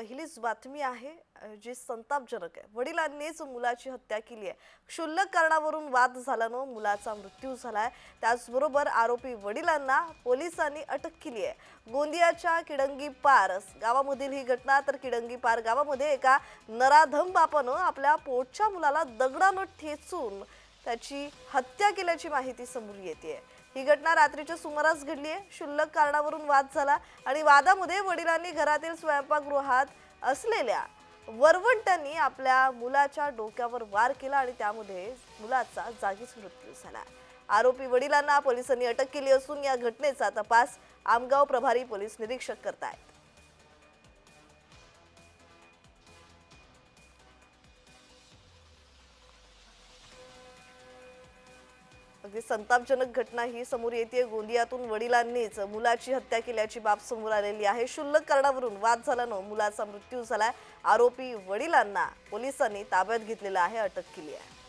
पहिलीच बातमी आहे जी संतापजनक आहे. वडिलांनीच मुलाची हत्या केली आहे क्षुल्लक कारणावरून वाद झाल्यानं मुलाचा मृत्यू झाला आहे त्याचबरोबर आरोपी वडिलांना पोलिसांनी अटक केली आहे. गोंदियाच्या किडंगी पार गावामधील ही घटना तर किडंगी पार गावामध्ये एका नराधम बापानं आपल्या पोटच्या मुलाला दगडानं ठेचून त्याची हत्या केल्याची माहिती समोर येते ही घटना रात्रीच्या सुमारास घडली आहे क्षुल्लक कारणावरून वाद झाला आणि वादामध्ये वडिलांनी घरातील स्वयंपाकगृहात असलेल्या वरवंट्यांनी आपल्या मुलाच्या डोक्यावर वार केला आणि त्यामध्ये मुलाचा जागीच मृत्यू झाला. आरोपी वडिलांना पोलिसांनी अटक केली असून या घटनेचा तपास आमगाव प्रभारी पोलीस निरीक्षक करतायत. अगदी संतापजनक घटना ही समोर येते गोंदियातून वडिलांनीच मुलाची हत्या केल्याची बाब समोर आलेली आहे. क्षुल्लक कारणावरून वाद झाल्यानं मुलाचा मृत्यू झालाय. आरोपी वडिलांना पोलिसांनी ताब्यात घेतलेला आहे अटक केली आहे.